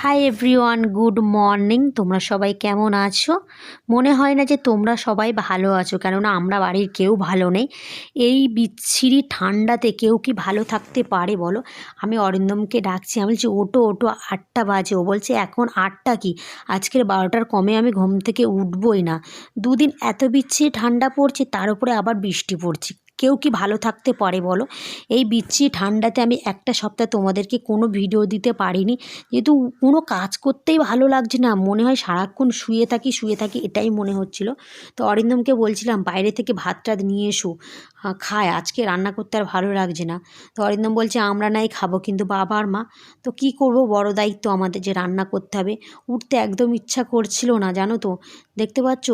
Hi everyone good morning তোমরা সবাই কেমন আছো? মনে হয় না যে তোমরা সবাই ভালো আছো, কেননা আমরা বাড়ির কেউ ভালো নেই। এই বিচ্ছিরি ঠান্ডাতে কেউ কি ভালো থাকতে পারে বলো? আমি অরিন্দমকে ডাকছি, আমি বলছি ওটো ওটো আটটা বাজে। ও বলছে, এখন আটটা কি? আজকের বারোটার কমে আমি ঘুম থেকে উঠবই না। দুদিন এত বিচ্ছিরি ঠান্ডা পড়ছে, তার উপরে আবার বৃষ্টি পড়ছে। কেউ কি ভালো থাকতে পারে বলো? এই বিচ্ছি ঠান্ডাতে আমি একটা সপ্তাহ তোমাদেরকে কোনো ভিডিও দিতে পারিনি। যেহেতু কোনো কাজ করতেই ভালো লাগছে না, মনে হয় সারাক্ষণ শুয়ে থাকি শুয়ে থাকি, এটাই মনে হচ্ছিল। তো অরিন্দমকে বলছিলাম, বাইরে থেকে ভাত টাত নিয়ে এসো খায়, আজকে রান্না করতে আর ভালো লাগছে না। তো অরিন্দম বলছে, আমরা নাই, খাব। কিন্তু বাবা আর মা, তো কি করব? বড় দায়িত্ব আমাদের যে রান্না করতে হবে। উঠতে একদম ইচ্ছা করছিল না, জানো তো? দেখতে পাচ্ছ?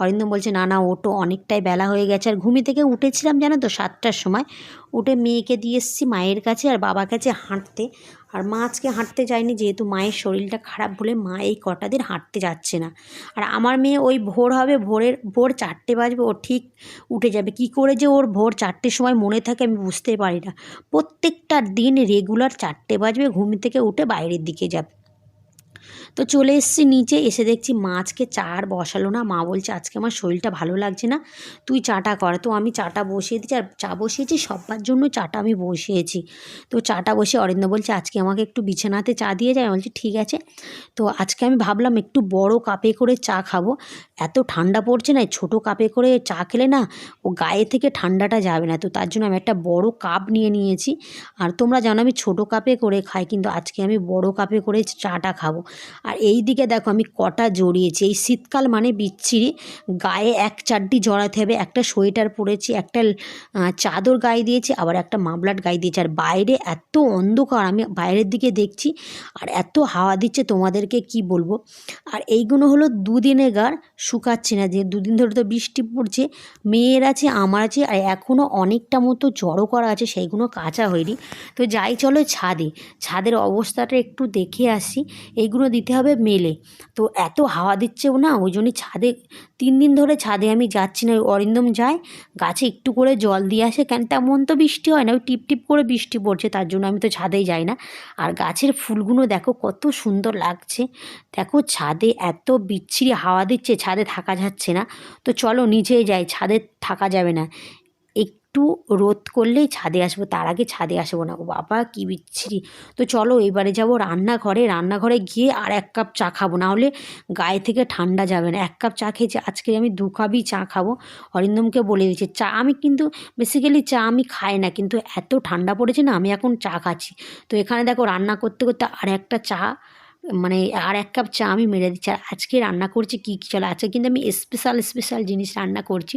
অরিন্দম বলছে, না না, ওটো অনেকটাই বেলা হয়ে গেছে। আর ঘুমি থেকে উঠেছিলাম জানো তো সাতটার সময়। উঠে মেয়েকে দিয়ে এসেছি মায়ের কাছে আর বাবার কাছে হাঁটতে। আর মা আজকে হাঁটতে যায়নি যেহেতু মায়ের শরীরটা খারাপ বলে মা এই কটা দিন হাঁটতে যাচ্ছে না। আর আমার মেয়ে ওই ভোর হবে, ভোরের, ভোর চারটে বাজবে, ও ঠিক উঠে যাবে। কি করে যে ওর ভোর চারটের সময় মনে থাকে আমি বুঝতে পারি না। প্রত্যেকটা দিন রেগুলার চারটে বাজবে, ঘুম থেকে উঠে বাইরের দিকে যাবে। তো চলে এসেছি নিচে, এসে দেখছি মাছকে চা আর বসালো না। মা বলছে, আজকে আমার শরীরটা ভালো লাগছে না। তুই চাটা কর। তো আমি চাটা বসিয়ে দিচ্ছি আর চা বসিয়েছি সবার জন্য চাটা আমি বসিয়েছি। তো চাটা বসে অরিন্দ বলছে, আজকে আমাকে একটু বিছানাতে চা দিয়ে যায় বলছি, ঠিক আছে। তো আজকে আমি ভাবলাম একটু বড় কাপে করে চা খাব। এত ঠান্ডা পড়ছে না ছোট কাপে করে চা খেলে না ও গায়ে থেকে ঠান্ডাটা যাবে না। তো তার জন্য আমি একটা বড় কাপ নিয়ে নিয়েছি। আর তোমরা জানো আমি ছোট কাপে করে খাই, কিন্তু আজকে আমি বড় কাপে করে চাটা খাব। আর এই দিকে দেখো আমি কটা জড়িয়েছি। এই শীতকাল মানে বিচ্ছিরি। গায়ে এক চারটি জড়াতে হবে একটা সোয়েটার পরেছি, একটা চাদর গায়ে দিয়েছি, আবার একটা মাফলার গায়ে দিয়েছি। আর বাইরে এত অন্ধকার, আমি বাইরের দিকে দেখছি আর এত হাওয়া দিচ্ছে, তোমাদেরকে কি বলব? আর এইগুলো হলো দুদিনে গার শুকাচ্ছে না। যে দুদিন ধরে তো বৃষ্টি পড়ছে, মেয়ের আছে, আমার আছে, আর এখনও অনেকটা মতো জড়ো করা আছে সেইগুলো কাঁচা হয়নি। তো যাই চলো ছাদে, ছাদের অবস্থাটা একটু দেখে আসি। এইগুলো দিতে হবে মেলে। তো এত হাওয়া দিচ্ছেও না, ওই জন্যই ছাদে তিন দিন ধরে ছাদে আমি যাচ্ছি না। ওই অরিন্দম যায়, গাছে একটু করে জল দিয়ে আসে। কেন তেমন তো বৃষ্টি হয় না, ওই টিপ টিপ করে বৃষ্টি পড়ছে, তার জন্য আমি তো ছাদেই যাই না। আর গাছের ফুলগুলো দেখো কত সুন্দর লাগছে। দেখো ছাদে এত বিচ্ছিরি হাওয়া দিচ্ছে, ছাদে থাকা যাচ্ছে না। তো চলো নিচেই যাই, ছাদে থাকা যাবে না। একটু রোদ করলেই ছাদে আসব, তার আগে ছাদে আসব না বাবা, কী বিচ্ছিরি। তো চলো এবারে যাব রান্নাঘরে রান্নাঘরে গিয়ে আর এক কাপ চা খাব না হলে গায়ে থেকে ঠান্ডা যাবে না। এক কাপ চা খেয়েছি, আজকে আমি দু কাপই চা খাব। অরিন্দমকে বলে দিয়েছে, চা আমি কিন্তু বেসিক্যালি চা আমি খাই না, কিন্তু এত ঠান্ডা পড়েছে না, আমি এখন চা খাচ্ছি। তো এখানে দেখো রান্না করতে করতে আর একটা চা মানে আর এক কাপ চা আমি মেরে দিচ্ছি। আর আজকে রান্না করছি কী কী, চলে আজকে কিন্তু আমি স্পেশাল স্পেশাল জিনিস রান্না করছি।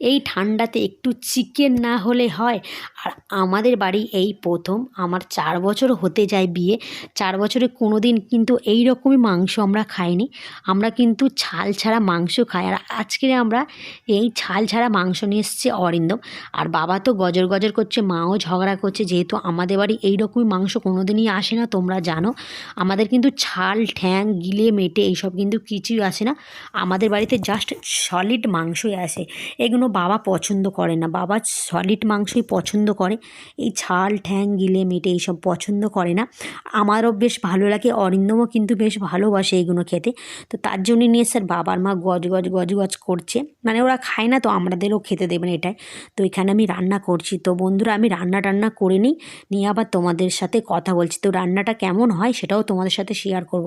এই ঠান্ডাতে একটু চিকেন না হলে হয়। আর আমাদের বাড়ি এই প্রথম। আমার চার বছর হতে যায় বিয়ে। চার বছরে কোনো দিন কিন্তু এই রকমই মাংস আমরা খাইনি। আমরা কিন্তু ছাল ছাড়া মাংস খাই। আর আজকে আমরা এই ছাল ছাড়া মাংস নিয়ে এসছে অরিন্দম। আর বাবা তো গজর গজর করছে, মাও ঝগড়া করছে। যেহেতু আমাদের বাড়ি এই রকমই মাংস কোনো দিনই আসে না, তোমরা জানো। আমাদের কিন্তু ছাল, ঠ্যাং, গিলে, মেটে এইসব কিন্তু কিছুই আসে না। আমাদের বাড়িতে জাস্ট সলিড মাংসই আসে। এগুলো বাবা পছন্দ করে না। বাবা সলিড মাংসই পছন্দ করে। এই ছাল, ঠ্যাং, গিলে, মেটে এইসব পছন্দ করে না। আমারও বেশ ভালো লাগে, অরিন্দমও কিন্তু বেশ ভালোবাসে এইগুলো খেতে। তো তার জন্য নিয়ে স্যার বাবার মা গজ গজ গজ গজ করছে। মানে ওরা খায় না তো, আমাদেরও খেতে দেবেন এটাই। তো এখানে আমি রান্না করছি। তো বন্ধুরা, আমি রান্না টান্না করে নিই। নিয়ে আবার তোমাদের সাথে কথা বলছি। তো রান্নাটা কেমন হয় সেটাও তোমাদের সাথে শেয়ার করব।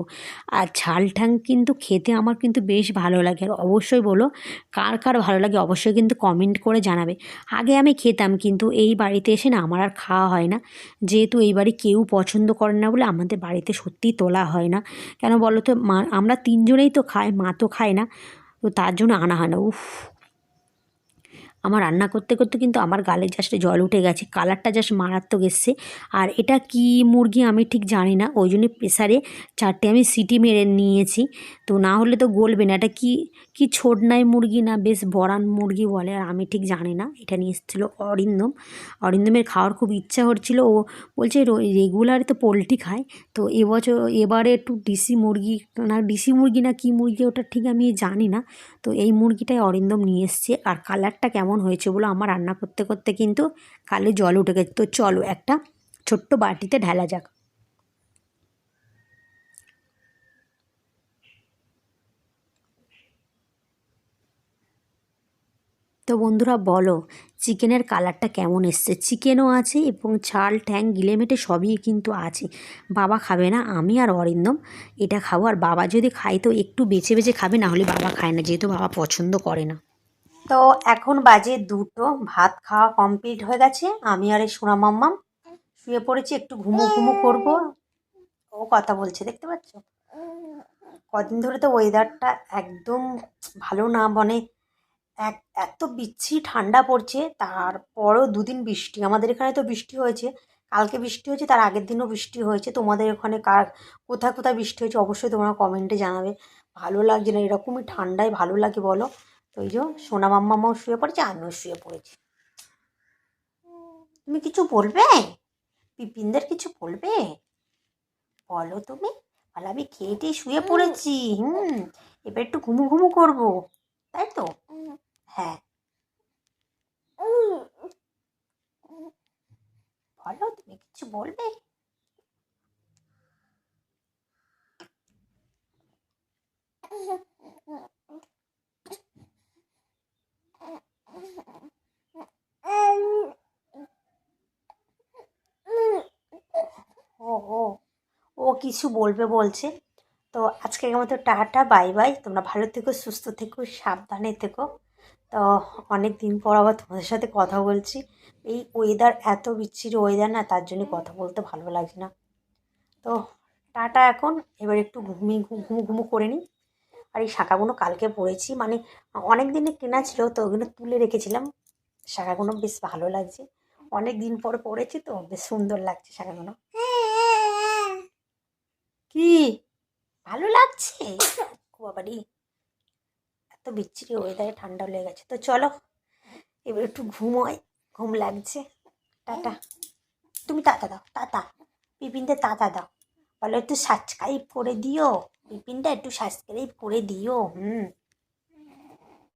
আর ঝাল ঠ্যাং কিন্তু খেতে আমার কিন্তু বেশ ভালো লাগে। আর অবশ্যই বলো, কার কার ভালো লাগে? অবশ্যই কিন্তু কমেন্ট করে জানাবে। আগে আমি খেতাম কিন্তু এই বাড়িতে এসে না আমার আর খাওয়া হয় না। যেহেতু এই বাড়ি কেউ পছন্দ করে না বলে আমাদের বাড়িতে সত্যিই তোলা হয় না। কেন বলো তো মা, আমরা তিনজনেই তো খাই, মা তো খায় না। তো তার জন্য আনা হয় না। উফ আমার রান্না করতে করতে কিন্তু আমার গালে জাস্ট জল উঠে গেছে কালারটা জাস্ট মারাত্মক এসছে। আর এটা কি মুরগি আমি ঠিক জানি না, ওই জন্য প্রেসারে চারটে আমি সিটি মেরে নিয়েছি। তো না হলে তো গলবে না, এটা কি কি ছোটনাই মুরগি না বেশ বরান মুরগি বলে, আর আমি ঠিক জানি না। এটা নিয়ে এসেছিল অরিন্দম। অরিন্দমের খাওয়ার খুব ইচ্ছা হচ্ছিল, ও বলছে রেগুলার তো পোলট্রি খায়, তো এবছর, এবারে একটু ডিসি মুরগি, না ডিসি মুরগি না কি মুরগি ওটা ঠিক আমি জানি না। তো এই মুরগিটাই অরিন্দম নিয়ে এসছে, আর কালারটা কেমন কেমন হয়েছে বলো? আমার রান্না করতে করতে কিন্তু কালে জল উঠে গেছে। তো চলো একটা ছোট্ট বাটিতে ঢালা যাক। তো বন্ধুরা বলো, চিকেনের কালারটা কেমন এসছে? চিকেনও আছে এবং ছাল, ঠ্যাং গিলেমেটে সবই কিন্তু আছে। বাবা খাবে না, আমি আর অরিন্দম এটা খাব। আর বাবা যদি খায় তো একটু বেছে বেছে খাবে, না হলে বাবা খায় না, যেহেতু বাবা পছন্দ করে না। তো এখন বাজে দুটো। ভাত খাওয়া কমপ্লিট হয়ে গেছে। আমি আর এই সোনা মাম্মাম শুয়ে পড়েছি, একটু ঘুমো ঘুমো করব। ও কথা বলছে, দেখতে পাচ্ছ? কদিন ধরে তো ওয়েদারটা একদম ভালো না মানে এক, এত বিচ্ছি ঠান্ডা পড়ছে, তারপরেও দুদিন বৃষ্টি। আমাদের এখানে তো বৃষ্টি হয়েছে। কালকে বৃষ্টি হয়েছে, তার আগের দিনও বৃষ্টি হয়েছে। তোমাদের ওখানে কার, কোথায় কোথায় বৃষ্টি হয়েছে অবশ্যই তোমরা কমেন্টে জানাবে। ভালো লাগছে না, এরকমই ঠান্ডায় ভালো লাগে বলো। তো ওই যে সোনা মাম্মামাও শুয়ে পড়েছে আমিও শুয়ে পড়েছি। তুমি কিছু বলবে? বিপিনদের কিছু বলবে? বলো তুমি। বলে আমি খেয়ে টেয়ে শুয়ে পড়েছি। হুম এবার একটু ঘুমু ঘুমু করব তাই তো? হ্যাঁ। বলো তুমি কিছু বলবে ও ও ও কিছু বলবে বলছে। তো আজকের মতো টাটা, বাই বাই। তোমরা ভালো থেকো, সুস্থ থেকো, সাবধানে থেকো। তো অনেক দিন পর আবার তোমাদের সাথে কথা বলছি। এই ওয়েদার এত বিচ্ছিরি ওয়েদার না, তার জন্য কথা বলতে ভালো লাগছে না। তো টাটা এখন। এবার একটু ঘুমিয়ে, ঘুমু ঘুমু করে নিই। আর এই শাখাগুলো কালকে পড়েছি মানে অনেক দিনে কেনা ছিল, তো ওগুলো তুলে রেখেছিলাম। শাখাগুলো বেশ ভালো লাগছে। অনেক দিন পর পড়েছি তো, বেশ সুন্দর লাগছে শাখাগুলো কি? ভালো লাগছে? বাবারি। এত বিচ্ছিরি ওয়েদারে ঠান্ডা লেগে গেছে। তো চলো, এবার একটু ঘুমোয় ঘুম লাগছে। টাটা। তুমি তাতা দাও, তাতা। বিপিনদের তাতা দাও। বলো একটু সাবস্ক্রাইব করে দিও। বিপিনটা একটু সাবস্ক্রাইব করে দিও, হুম।